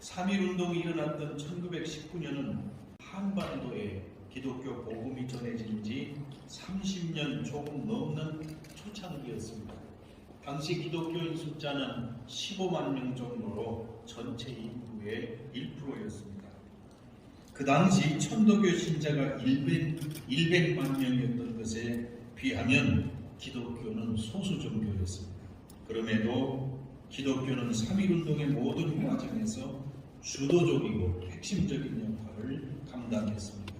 3.1운동이 일어났던 1919년은 한반도에 기독교 복음이 전해진 지 30년 조금 넘는 초창기였습니다. 당시 기독교인 숫자는 15만 명 정도로 전체 인구의 1%였습니다. 그 당시 천도교 신자가 100, 100만 명이었던 것에 비하면 기독교는 소수 종교였습니다. 그럼에도 기독교는 3.1운동의 모든 과정에서 주도적이고 핵심적인 역할을 감당했습니다.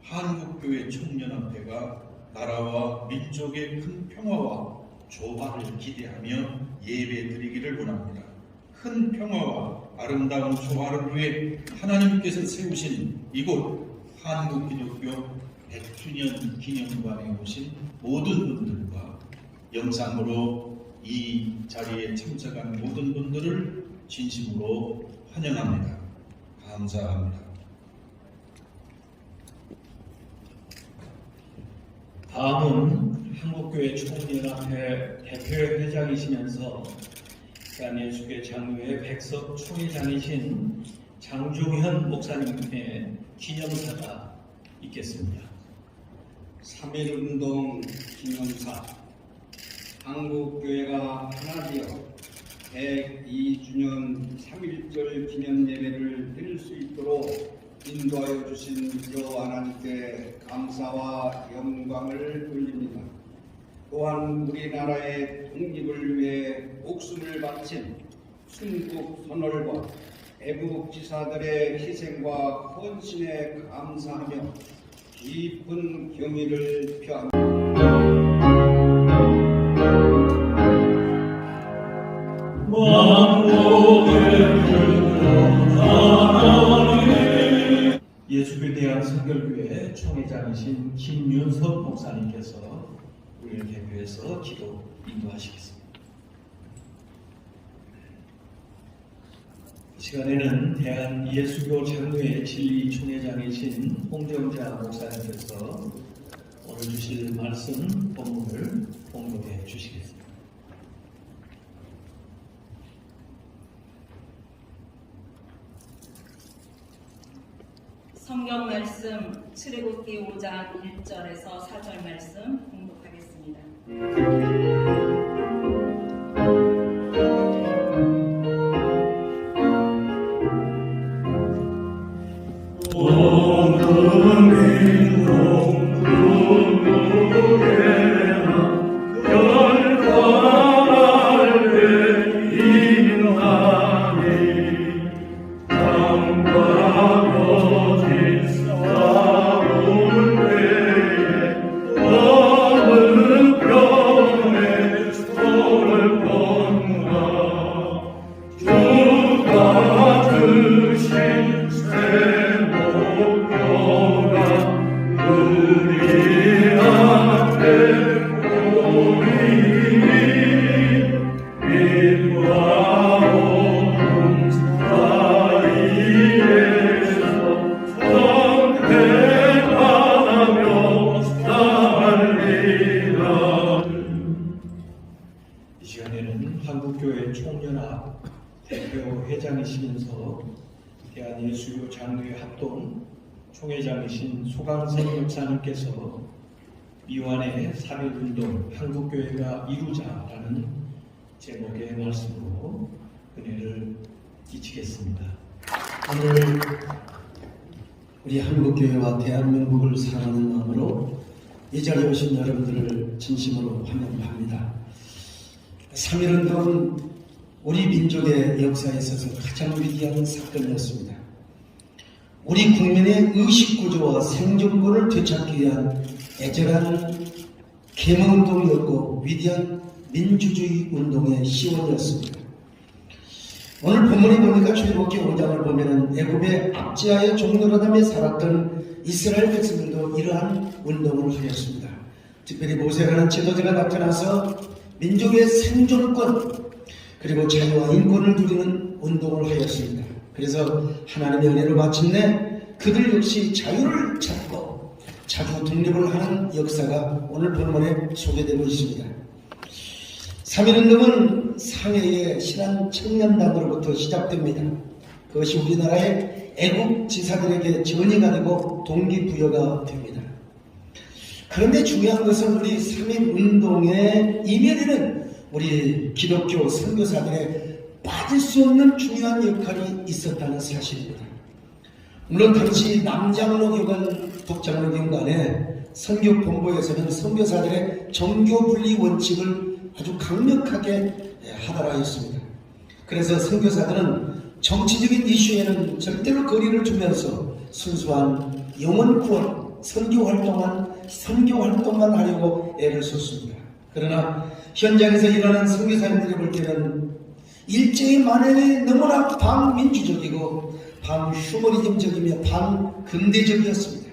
한국교회 총연합회가 나라와 민족의 큰 평화와 조화를 기대하며 예배 드리기를 원합니다. 큰 평화와 아름다운 조화를 위해 하나님께서 세우신 이곳 한국기독교 100주년 기념관에 오신 모든 분들과 영상으로 이 자리에 참석한 모든 분들을 진심으로 환영합니다. 감사합니다. 다음은 한국교회 총연합회 대표회장이시면서 대한예수교 장로회 백석 총회장이신 장종현 목사님의 기념사가 있겠습니다. 3.1운동 기념사 한국교회가 하나 되어 102주년 3.1절 기념 예배를 드릴 수 있도록 인도하여 주신 여 하나님께 감사와 영광을 돌립니다. 또한 우리나라의 독립을 위해 목숨을 바친 순국 선월과 애국 지사들의 희생과 헌신에 감사하며 깊은 경의를 표합니다. 총회장이신 김윤석 목사님께서 우리를 대표해서 기도 인도하시겠습니다. 이 시간에는 대한 예수교 장로회 진리 총회장이신 홍정자 목사님께서 오늘 주실 말씀 본문을 공독해 주시겠습니다. 성경 말씀 출애굽기 5장 1절에서 4절 말씀 공독하겠습니다. 한국교회 총연합 대표 회장이시면서 대한예수교 장로회 합동 총회장이신 소강성 목사님께서 미완의 3.1운동 한국교회가 이루자라는 제목의 말씀으로 은혜를 끼치겠습니다. 오늘 우리 한국교회와 대한민국을 사랑하는 마음으로 이 자리에 오신 여러분들을 진심으로 환영합니다. 3.1운동은 우리 민족의 역사에 있어서 가장 위대한 사건이었습니다. 우리 국민의 의식구조와 생존권을 되찾기 위한 애절한 계몽운동이었고 위대한 민주주의 운동의 시원이었습니다. 오늘 본문에 보니까 출애굽기 5장을 보면은 애굽의 압지하에 종노라담에 살았던 이스라엘 백성들도 이러한 운동을 하였습니다. 특별히 모세라는 지도자가 나타나서 민족의 생존권 그리고 자유와 인권을 누리는 운동을 하였습니다. 그래서 하나님의 은혜로 마침내 그들 역시 자유를 찾고 자주 독립을 하는 역사가 오늘 본문에 소개되고 있습니다. 3.1운동은 상해의 신한 청년단으로부터 시작됩니다. 그것이 우리나라의 애국 지사들에게 전이가 되고 동기부여가 됩니다. 그런데 중요한 것은 우리 3.1 운동의 이면에는 우리 기독교 선교사들의 빠질 수 없는 중요한 역할이 있었다는 사실입니다. 물론 당시 남장로교관, 독장로교관의 선교 본부에서는 선교사들의 정교 분리 원칙을 아주 강력하게 하달하였습니다. 그래서 선교사들은 정치적인 이슈에는 절대로 거리를 두면서 순수한 영혼 구원, 선교 활동만 선교 활동만 하려고 애를 썼습니다. 그러나 현장에서 일하는 선교사님들이 볼 때는 일제의 만행이 너무나 반민주적이고 반휴머니즘적이며 반근대적이었습니다.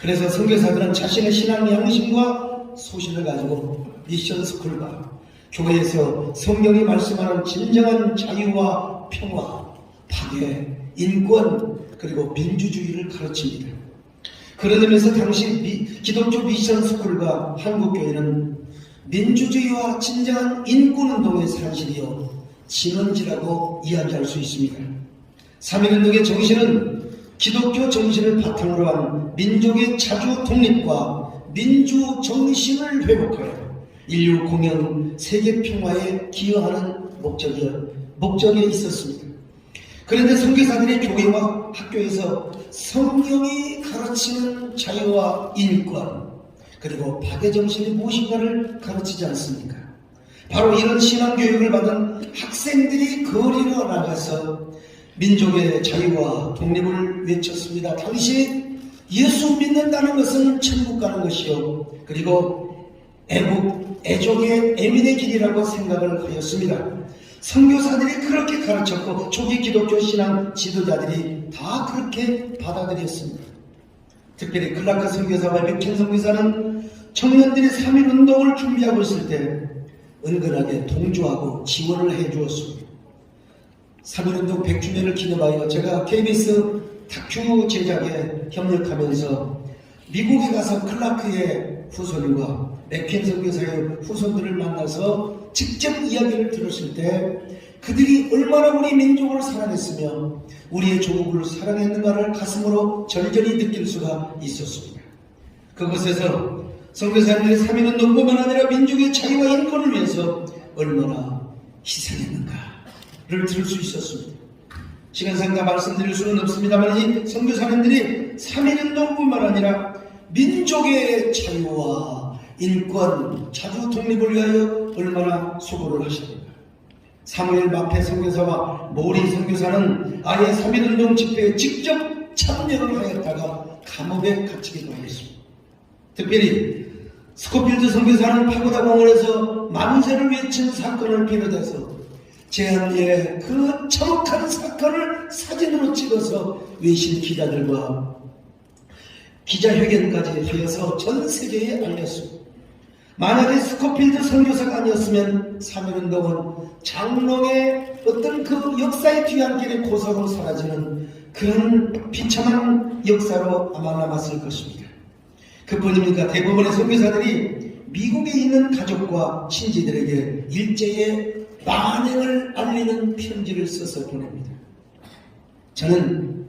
그래서 선교사들은 자신의 신앙 양심과 소신을 가지고 미션 스쿨과 교회에서 성경이 말씀하는 진정한 자유와 평화, 파괴, 인권 그리고 민주주의를 가르칩니다. 의미에서 당시 미- 기독교 미션 스쿨과 한국교회는 민주주의와 진정한 인권운동의 산실이요 진원지라고 이야기할 수 있습니다. 3.1운동의 정신은 기독교 정신을 바탕으로 한 민족의 자주 독립과 민주 정신을 회복하여 인류 공영 세계 평화에 기여하는 목적이 목적에 있었습니다. 그런데 선교사들의 교회와 학교에서 성경이 가르치는 자유와 인권 그리고 파괴 정신이 무엇인가를 가르치지 않습니까? 바로 이런 신앙 교육을 받은 학생들이 거리로 나가서 민족의 자유와 독립을 외쳤습니다. 당시 예수 믿는다는 것은 천국 가는 것이요. 그리고 애국, 애족의 애민의 길이라고 생각을 하였습니다. 선교사들이 그렇게 가르쳤고 초기 기독교 신앙 지도자들이 다 그렇게 받아들였습니다. 특별히 클라크 선교사와 백현 선교사는 청년들이 3.1 운동을 준비하고 있을 때 은근하게 동조하고 지원을 해 주었습니다. 3.1운동 100주년을 기념하여 제가 KBS 다큐 제작에 협력하면서 미국에 가서 클라크의 후손과 맥켄 선교사의 후손들을 만나서 직접 이야기를 들었을 때 그들이 얼마나 우리 민족을 사랑했으며 우리의 조국을 사랑했는가를 가슴으로 절절히 느낄 수가 있었습니다. 그곳에서 선교사님들이 3.1운동뿐만 아니라 민족의 자유와 인권을 위해서 얼마나 희생했는가를 들을 수 있었습니다. 시간상 다 말씀드릴 수는 없습니다만 이 선교사님들이 3.1운동뿐만 아니라 민족의 자유와 인권, 자주 독립을 위하여 얼마나 수고를 하십니까? 사무엘 마페 선교사와 모리 선교사는 아예 3.1운동 집회에 직접 참여를 하였다가 감옥에 갇히기도 하였습니다. 특별히 스코필드 선교사는 파고다 공원에서 만세를 외친 사건을 비롯해서 제한리의 그 참혹한 사건을 사진으로 찍어서 외신 기자들과 기자회견까지 하여서 전 세계에 알렸습니다. 만약에 스코필드 선교사가 아니었으면 3.1운동은 장롱의 어떤 그 역사의 뒤안길의 고사로 사라지는 그런 비참한 역사로 아마 남았을 것입니다. 그뿐입니까? 대부분의 선교사들이 미국에 있는 가족과 친지들에게 일제의 만행을 알리는 편지를 써서 보냅니다. 저는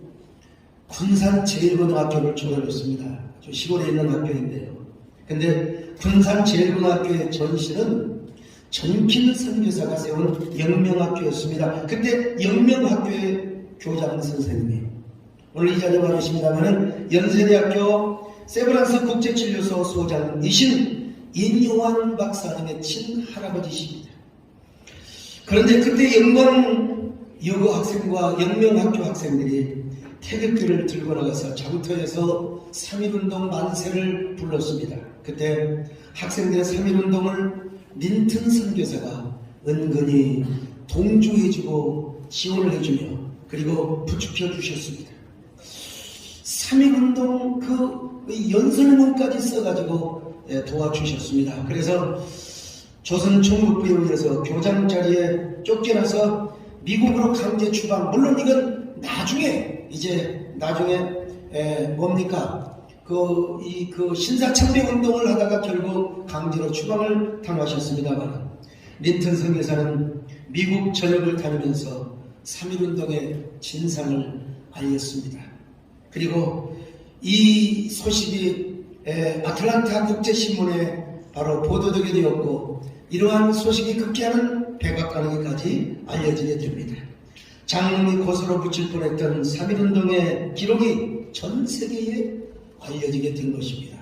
군산 제일고등학교를 졸업했습니다. 저 시골에 있는 학교인데요. 근데 군산 제일고등학교의 전시는 전킨 선교사가 세운 영명학교였습니다. 그때 영명학교의 교장 선생님이 오늘 이 자리에 와 계십니다만은 연세대학교 세브란스 국제진료소 소장이신 인용환 박사님의 친할아버지십니다. 그런데 그때 영광 여고 학생과 영명학교 학생들이 태극기를 들고 나가서 자구터에서 3.1운동 만세를 불렀습니다. 그때 학생들의 3.1운동을 민튼 선교사가 은근히 동조해주고 지원을 해주며 그리고 부축해 주셨습니다. 3.1운동 그 연설문까지 써가지고 예, 도와주셨습니다. 그래서 조선 총국부에 의해서 교장 자리에 쫓겨나서 미국으로 강제 추방. 물론 이건 나중에 이제 나중에 에, 뭡니까 그 이 그 신사참배 운동을 하다가 결국 강제로 추방을 당하셨습니다만 린튼 선교사는 미국 전역을 다니면서 3.1 운동의 진상을 알렸습니다. 그리고 이 소식이 에, 아틀란타 국제신문에 바로 보도되게 되었고 이러한 소식이 급기야는 백악관에게까지 알려지게 됩니다. 장롱이 고소로 붙일 뻔했던 3.1운동의 기록이 전 세계에 알려지게 된 것입니다.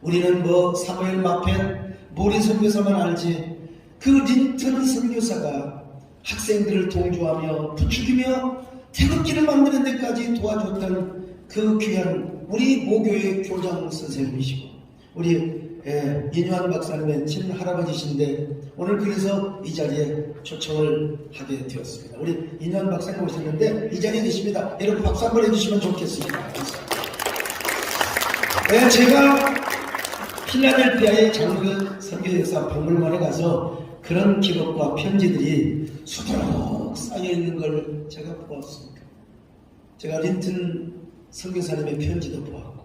우리는 뭐 사무엘 마펜, 모리 선교사만 알지 그 린턴 선교사가 학생들을 동조하며 부추기며 태극기를 만드는 데까지 도와줬던 그 귀한 우리 모교의 교장 선생님이시고 우리 예, 인유한 박사님의 친할아버지신데 오늘 그래서 이 자리에 초청을 하게 되었습니다. 우리 인유한 박사님 오셨는데 이 자리에 계십니다. 여러분 박수 한번 해주시면 좋겠습니다. 네, 제가 필라델피아의 장로교 선교역사 박물관에 가서 그런 기록과 편지들이 수두룩 쌓여 있는 걸 제가 보았습니다. 제가 린튼 선교사님의 편지도 보았고,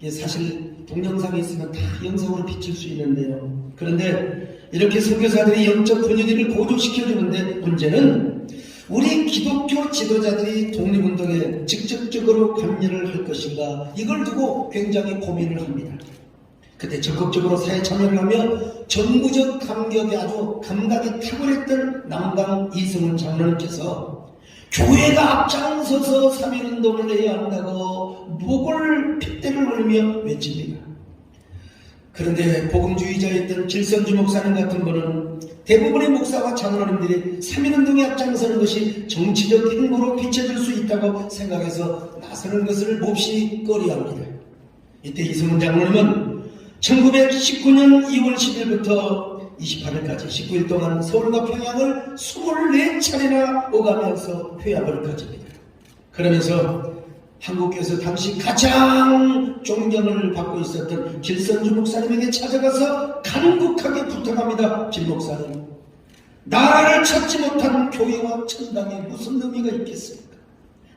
이게 사실 동영상이 있으면 다 영상으로 비칠 수 있는데요. 그런데 이렇게 선교사들이 영적 분위기를 고조시켜주는데 문제는 우리 기독교 지도자들이 독립운동에 직접적으로 관여를 할 것인가 이걸 두고 굉장히 고민을 합니다. 그때 적극적으로 사회 참여를 하며 정부적 감격에 아주 감각이 탁월했던 남강 이승훈 장로님께서 교회가 앞장서서 3.1운동을 해야 한다고 목을 핏대를 올리며 외칩니다. 그런데 복음주의자였던 길선주 목사님 같은 분은 대부분의 목사와 장로님들이 3.1운동에 앞장서는 것이 정치적 행보로 비춰질 수 있다고 생각해서 나서는 것을 몹시 꺼려합니다. 이때 이승훈 장로님은 1919년 2월 10일부터 28일까지 19일 동안 서울과 평양을 24차례나 오가면서 회합을 가집니다. 그러면서 한국에서 당시 가장 존경을 받고 있었던 길선주 목사님에게 찾아가서 간곡하게 부탁합니다. 길 목사님. 나라를 찾지 못한 교회와 천당에 무슨 의미가 있겠습니까?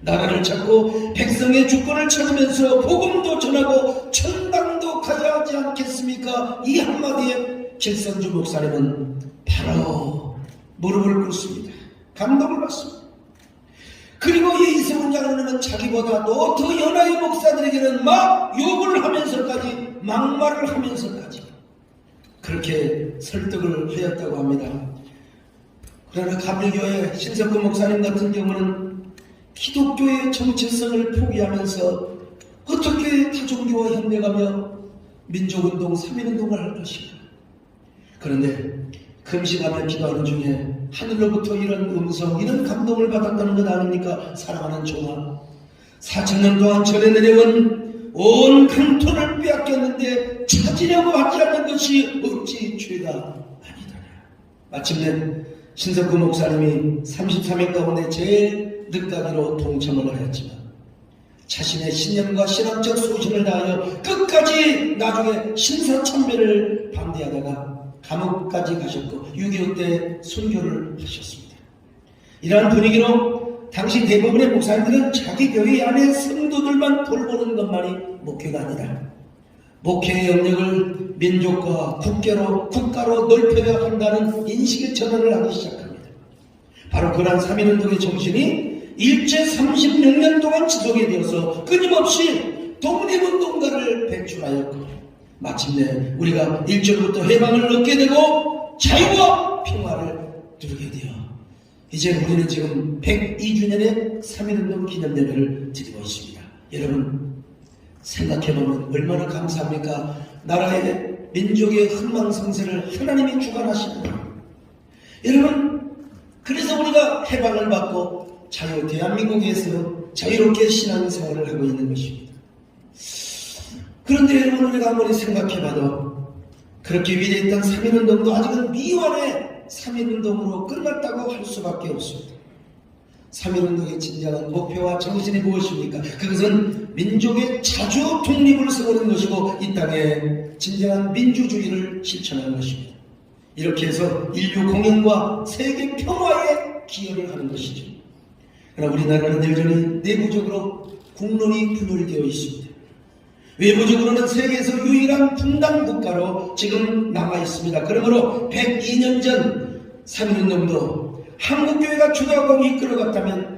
나라를 찾고 백성의 주권을 찾으면서 복음도 전하고 천당도 가야 하지 않겠습니까? 이 한마디에 길선주 목사님은 바로 무릎을 꿇습니다. 감동을 받습니다. 그리고 이 이승훈 장로님은 자기보다도 더 연하의 목사들에게는 막 욕을 하면서까지 막말을 하면서까지 그렇게 설득을 하였다고 합니다. 그러나 감리교회 신석근 목사님 같은 경우는 기독교의 정체성을 포기하면서 어떻게 타종교와 협력하며 민족운동, 3.1운동을 할 것인가. 그런데 금식하며 기도하는 중에 하늘로부터 이런 음성, 이런 감동을 받았다는 것 아닙니까? 사랑하는 종아. 4천년 동안 전해 내려온 온 강토를 빼앗겼는데 찾으려고 하지 않는 것이 어찌 죄가 아니더냐. 마침내 신석구 목사님이 33일 가운데 제일 늦가기로 동참을 하였지만 자신의 신념과 신앙적 소신을 다하여 끝까지 나중에 신사참배를 반대하다가 감옥까지 가셨고 6.25 때 순교를 하셨습니다. 이러한 분위기로 당시 대부분의 목사님들은 자기 교회 안에 성도들만 돌보는 것만이 목회가 아니다. 목회의 영역을 민족과 국계로, 국가로 넓혀야 한다는 인식의 전환을 하기 시작합니다. 바로 그러한 3.1운동의 정신이 일제 36년 동안 지속이 되어서 끊임없이 독립운동가를 배출하였고 마침내 우리가 일절부터 해방을 얻게 되고 자유와 평화를 누리게 되어 이제 우리는 지금 102주년의 3.1운동 기념 예배를 드리고 있습니다. 여러분 생각해보면 얼마나 감사합니까? 나라의 민족의 흥망성쇠를 하나님이 주관하시는 여러분 그래서 우리가 해방을 받고 자유 대한민국에서 자유롭게 신앙생활을 하고 있는 것입니다. 그런데 여러분 우리가 아무리 생각해봐도 그렇게 위대했던 3.1운동도 아직은 미완의 3.1운동으로 끝났다고 할 수밖에 없습니다. 3.1운동의 진정한 목표와 정신이 무엇입니까? 그것은 민족의 자주 독립을 세우는 것이고 이 땅에 진정한 민주주의를 실천하는 것입니다. 이렇게 해서 인류 공연과 세계 평화에 기여를 하는 것이죠. 그러나 우리나라는 여전히 내부적으로 국론이 분열되어 있습니다. 외부적으로는 세계에서 유일한 분단 국가로 지금 남아 있습니다. 그러므로 102년 전 3.1운동도 한국교회가 주도하고 이끌어갔다면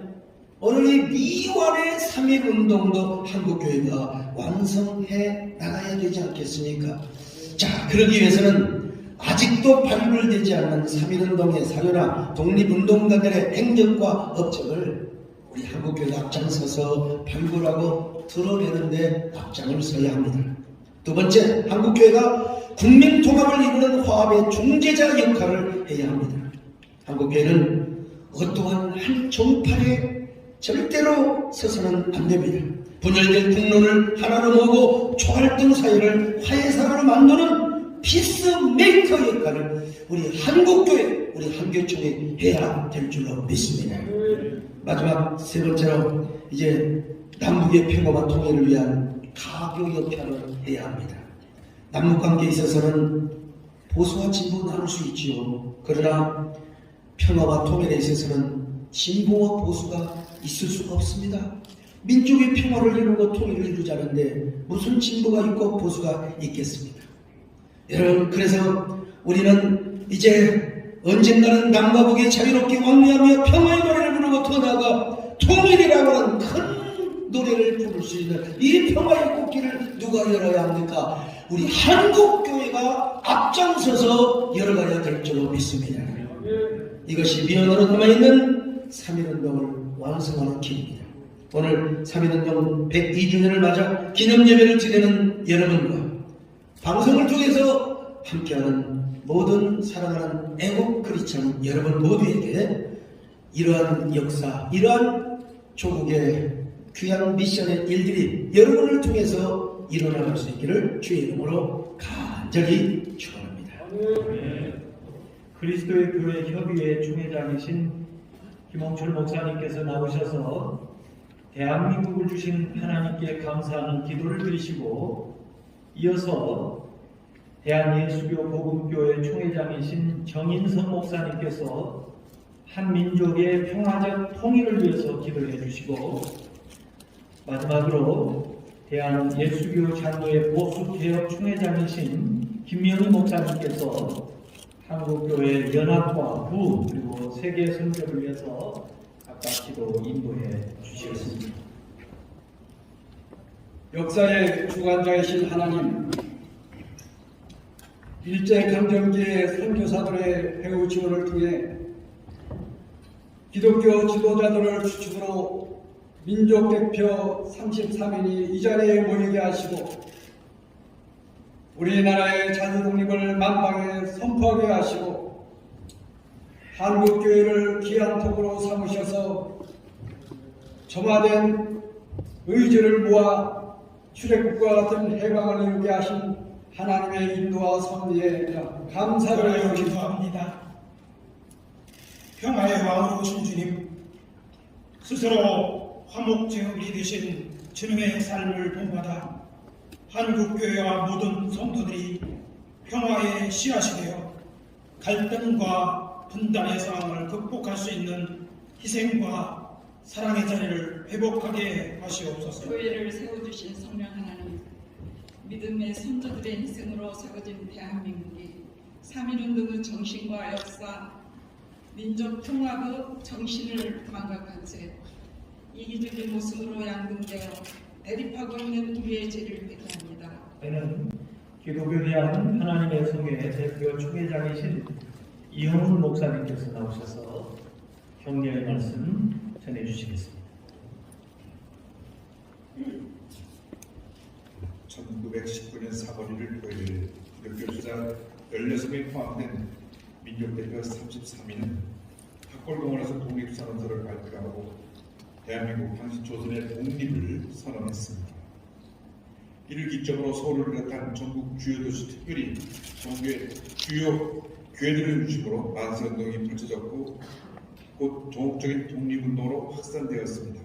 오늘 이 미완의 3.1운동도 한국교회가 완성해 나가야 되지 않겠습니까? 자, 그러기 위해서는 아직도 발굴되지 않는 3.1운동의 사료나 독립운동가들의 행적과 업적을 우리 한국교회가 앞장서서 발굴하고 드러내는데 앞장을 서야 합니다. 두 번째, 한국교회가 국민 통합을 이루는 화합의 중재자 역할을 해야 합니다. 한국교회는 어떠한 한 종파에 절대로 서서는 안 됩니다. 분열된 국론을 하나로 모으고 초할등 사회를 화해사로 만드는 피스메이커 역할을 우리 한국교회, 우리 한교총이 해야 될 줄로 믿습니다. 마지막 세 번째로 이제 남북의 평화와 통일을 위한 가교 역할을 해야 합니다. 남북 관계에 있어서는 보수와 진보 나눌 수 있지요. 그러나 평화와 통일에 있어서는 진보와 보수가 있을 수가 없습니다. 민족의 평화를 이루고 통일을 이루자는데 무슨 진보가 있고 보수가 있겠습니까? 여러분 그래서 우리는 이제 언젠가는 남과 북이 자유롭게 왕래하며 평화의 노래를 부르고 더 나아가 통일이라고 하는 큰 노래를 부를 수 있는 이 평화의 꽃길을 누가 열어야 합니까? 우리 한국교회가 앞장서서 열어가야 될 줄로 믿습니다. 이것이 미연으로 남아있는 3.1운동을 완성하는 길입니다. 오늘 3.1운동 102주년을 맞아 기념예배를 드리는 여러분과 방송을 통해서 함께하는 모든 사랑하는 애국 크리스찬 여러분 모두에게 이러한 역사, 이러한 조국의 귀한 미션의 일들이 여러분을 통해서 일어나갈 수 있기를 주의 이름으로 간절히 축원합니다. 그리스도의 교회 협의회 총회장이신 김홍철 목사님께서 나오셔서 대한민국을 주신 하나님께 감사하는 기도를 드리시고 이어서 대한예수교 복음교회 총회장이신 정인선 목사님께서 한 민족의 평화적 통일을 위해서 기도해 주시고 마지막으로 대한 예수교 장로회 보수개혁 총회장이신 김명희 목사님께서 한국교회 연합과 부 그리고 세계 선교를 위해서 각각 기도 인도해 주시겠습니다. 역사의 주관자이신 하나님, 일제강점기의 선교사들의 배후 지원을 통해 기독교 지도자들을 주축으로 민족 대표 33인이 이 자리에 모이게 하시고 우리나라의 자주 독립을 만방에 선포하게 하시고 한국교회를 귀한 덕으로 삼으셔서 점화된 의지를 모아 출애굽과 같은 해방을 이루게 하신 하나님의 인도와 섭리에 감사를. 기도합니다. 평화의 왕으로 오신 주님, 스스로 화목제국이 되신 주님의 삶을 본받아 한국교회와 모든 성도들이 평화의 씨앗이 되어 갈등과 분단의 상황을 극복할 수 있는 희생과 사랑의 자리를 회복하게 하시옵소서. 교회를 세워주신 성령 하나님 믿음의 선조들의 희생으로 세워진 대한민국이 3.1운동의 정신과 역사 민족 통합의 정신을 망각한 채 이기적인 모습으로 양분되어 대립하고 있는 우리의 죄를 회개합니다. 때는 기독교 대한 하나님의 성의 대표 총회장이신 이형훈 목사님께서 나오셔서 격려의 말씀 전해 주시겠습니다. 1919년 4월 1일 토요일 기독교 주자 16명이 포함된 민족대표 33인은 탁골공원에서 독립선언서를 발표하고 대한민국 당시 조선의 독립을 선언했습니다. 이를 기점으로 서울을 비롯한 전국 주요 도시 특별히 정교의 주요 교회들을 중심으로 만세운동이 펼쳐졌고 곧 전국적인 독립운동으로 확산되었습니다.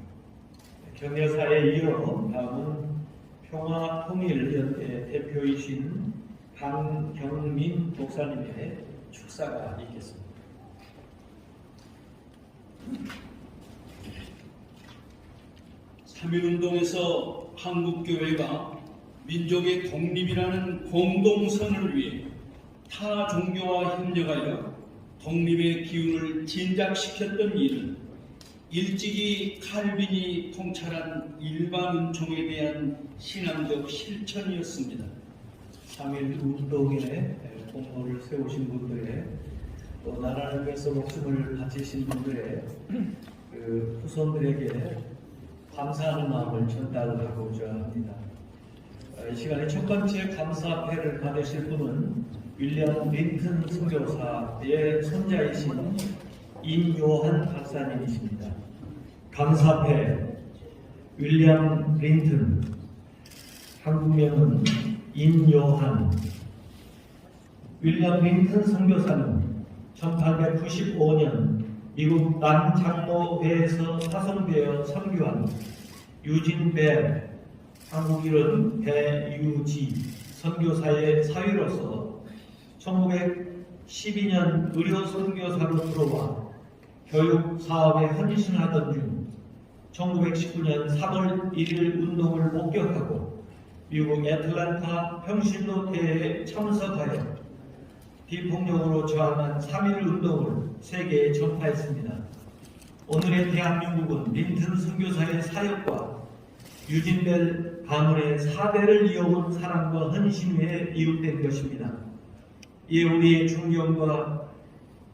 격려사에 이어 다음은 평화통일연대 대표이신 강경민 목사님의 축사가 있겠습니다. 삼일운동에서 한국교회가 민족의 독립이라는 공동선을 위해 타 종교와 협력하여 독립의 기운을 진작시켰던 일은 일찍이 칼빈이 통찰한 일반운총에 대한 신앙적 실천이었습니다. 3.1 운동에 공로를 세우신 분들의 또 나라를 위해서 목숨을 바치신 분들의 그 후손들에게 감사하는 마음을 전달하고자 합니다. 어, 이 시간에 첫 번째 감사패를 받으실 분은 윌리엄 린튼 선교사의 손자이신 임요한 박사님이십니다. 감사패 윌리엄 린튼 한국명은 임요한 윌리엄 링턴 선교사는 1895년 미국 남장로회에서 파송되어 선교한 유진 배 한국 이름 배유지 선교사의 사위로서 1912년 의료 선교사로 들어와 교육 사업에 헌신하던 중 1919년 3월 1일 운동을 목격하고 미국 애틀란타 평신도대회에 참석하여 비폭력으로 저항한 3.1 운동을 세계에 전파했습니다. 오늘의 대한민국은 린튼 선교사의 사역과 유진벨 가문의 사대를 이어온 사랑과 헌신 위에 이웃된 것입니다. 이에 우리의 존경과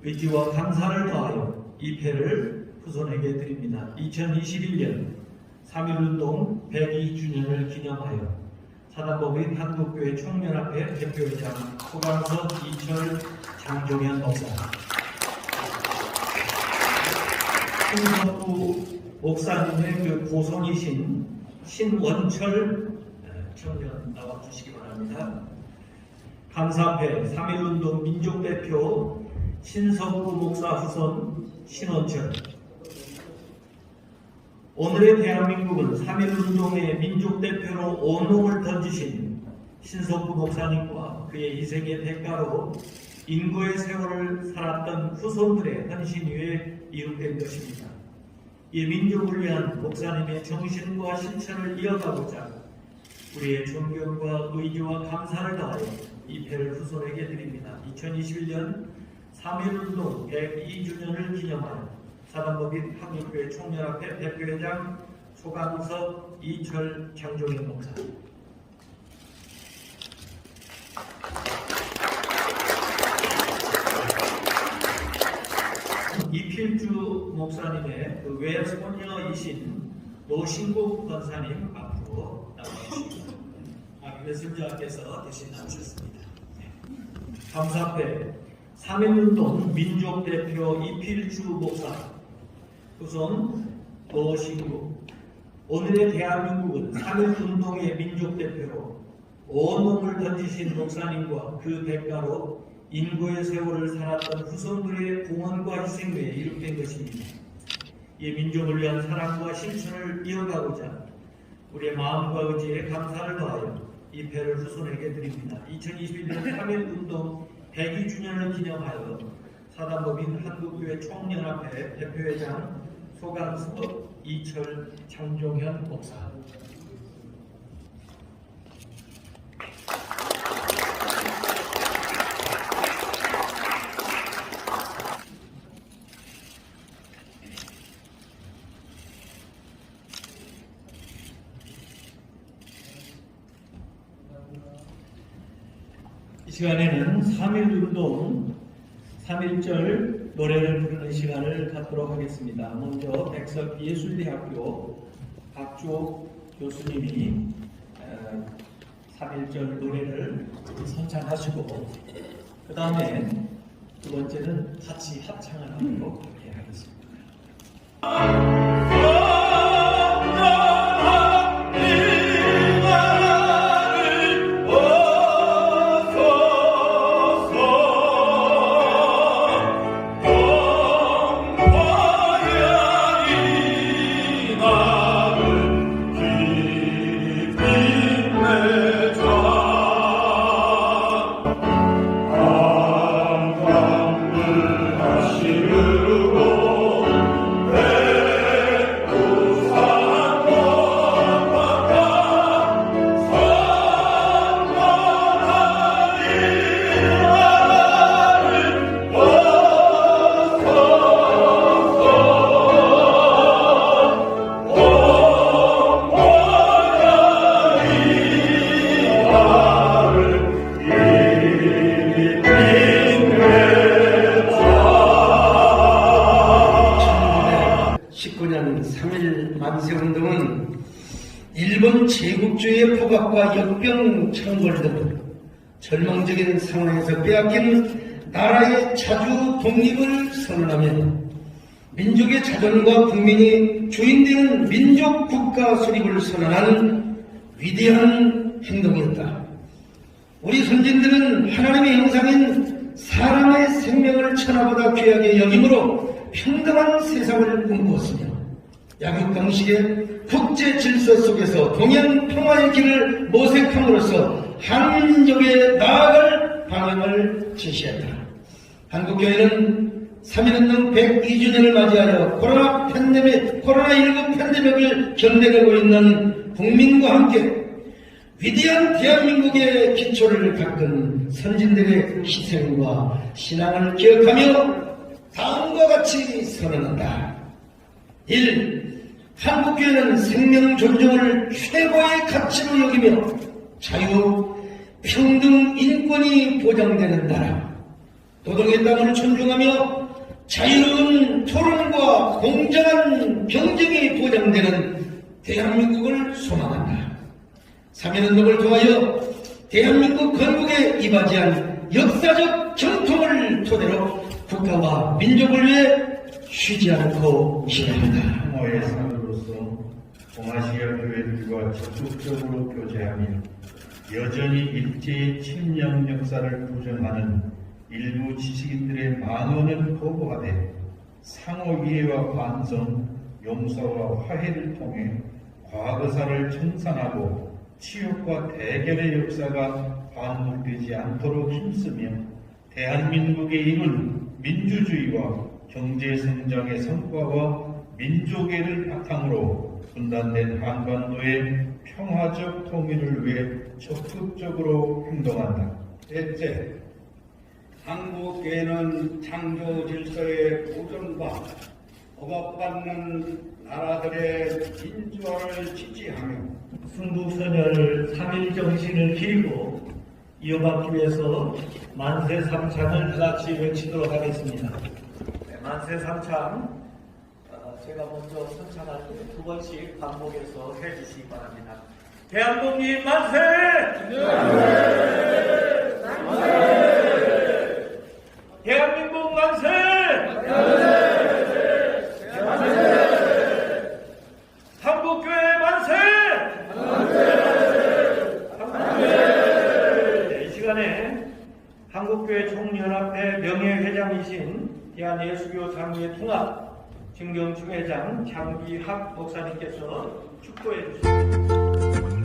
의지와 감사를 더하여 이 패를 후손에게 드립니다. 2021년 3.1운동 102주년을 기념하여 사단법인 한국교회 총연합회 대표회장 호강석 이철 장종현 목사 신석구 목사님의 그 고성이신 신원철 어, 청년 나와주시기 바랍니다. 감사패 3.1운동 민족대표 신석구 목사 후손 신원철 오늘의 대한민국은 3.1운동의 민족대표로 온몸을 던지신 신석구 목사님과 그의 희생의 대가로 인구의 세월을 살았던 후손들의 헌신 위에 이룩된 것입니다. 이 민족을 위한 목사님의 정신과 실천을 이어가고자 우리의 존경과 의지와 감사를 다하여 이 패를 후손에게 드립니다. 2021년 3.1운동 102주년을 기념하여 사단법 인 한국교회 총연합회 대표회장 소강석 이철 장종현 목사 이필주 목사님의 그 외손녀이신 노신국 권사님 앞으로 나와주시고 예술자께서 대신 나오셨습니다. 네. 감사패 3.1운동 민족대표 이필주 목사 우선 노신국 오늘의 대한민국은 3.1운동의 민족대표로 온 몸을 던지신 목사님과 그 대가로 인고의 세월을 살았던 후손들의 공헌과 희생 외에 이룩된 것입니다. 이 민족을 위한 사랑과 실천을 이어가고자 우리의 마음과 의지에 감사를 더하여 이 패를 후손에게 드립니다. 2021년 3.1운동 102주년을 기념하여 사단법인 한국교회 총연합회 대표회장 소강석 이철 장종현 목사. 이 시간에는 3.1운동 3.1절 노래를 부르는 시간을 갖도록 하겠습니다. 먼저 백석 예술대학교 박주옥 교수님이 3.1절 노래를 선창하시고 그 다음에 두 번째는 같이 합창을 하도록 하겠습니다. 빼앗긴 나라의 자주 독립을 선언하며 민족의 자존과 국민이 주인되는 민족 국가 수립을 선언한 위대한 행동이었다. 우리 선진들은 하나님의 형상인 사람의 생명을 천하보다 귀하게 여김으로 평등한 세상을 꿈꾸었으며 약육강식의 국제 질서 속에서 동양 평화의 길을 모색함으로써 한민족에 나아갈 방향을 제시했다. 한국교회는 3.1운동 102주년을 맞이하여 코로나 팬데믹, 코로나19 팬데믹을 견뎌내고 있는 국민과 함께 위대한 대한민국의 기초를 닦은 선진들의 희생과 신앙을 기억하며 다음과 같이 선언한다. 1. 한국교회는 생명 존중을 최고의 가치로 여기며 자유, 평등, 인권이 보장되는 나라, 노동의 땀을 존중하며 자유로운 토론과 공정한 경쟁이 보장되는 대한민국을 소망한다. 3.1운동을 통하여 대한민국 건국에 이바지한 역사적 전통을 토대로 국가와 민족을 위해 쉬지 않고. 평화의 산으로서 동아시아 교회들과 적극적으로 교제하며 여전히 일제의 침략 역사를 부정하는 일부 지식인들의 망언을 거부하되 상호 이해와 반성, 용서와 화해를 통해 과거사를 청산하고 치욕과 대결의 역사가 반복되지 않도록 힘쓰며 대한민국의 이룬 민주주의와 경제 성장의 성과와 민족애를 바탕으로 분단된 한반도의 평화적 통일을 위해 적극적으로 행동한다. 셋째, 한국교회는 창조 질서의 보존과 억압받는 나라들의 민주화를 지지하며 승부선열 3일 정신을 기리고 이어받기 위해서 만세 삼창을 다 같이 외치도록 하겠습니다. 네, 만세 삼창 어, 제가 먼저 선창할 때 두 번씩 반복해서 해주시기 바랍니다. 대한민국 만세! 대한민국 만세! 한국교회 만세! 네, 이 시간에 한국교회 총연합회 명예회장이신 대한예수교 장로회 증경추 회장 장기학 목사님께서 축도해 주십니다.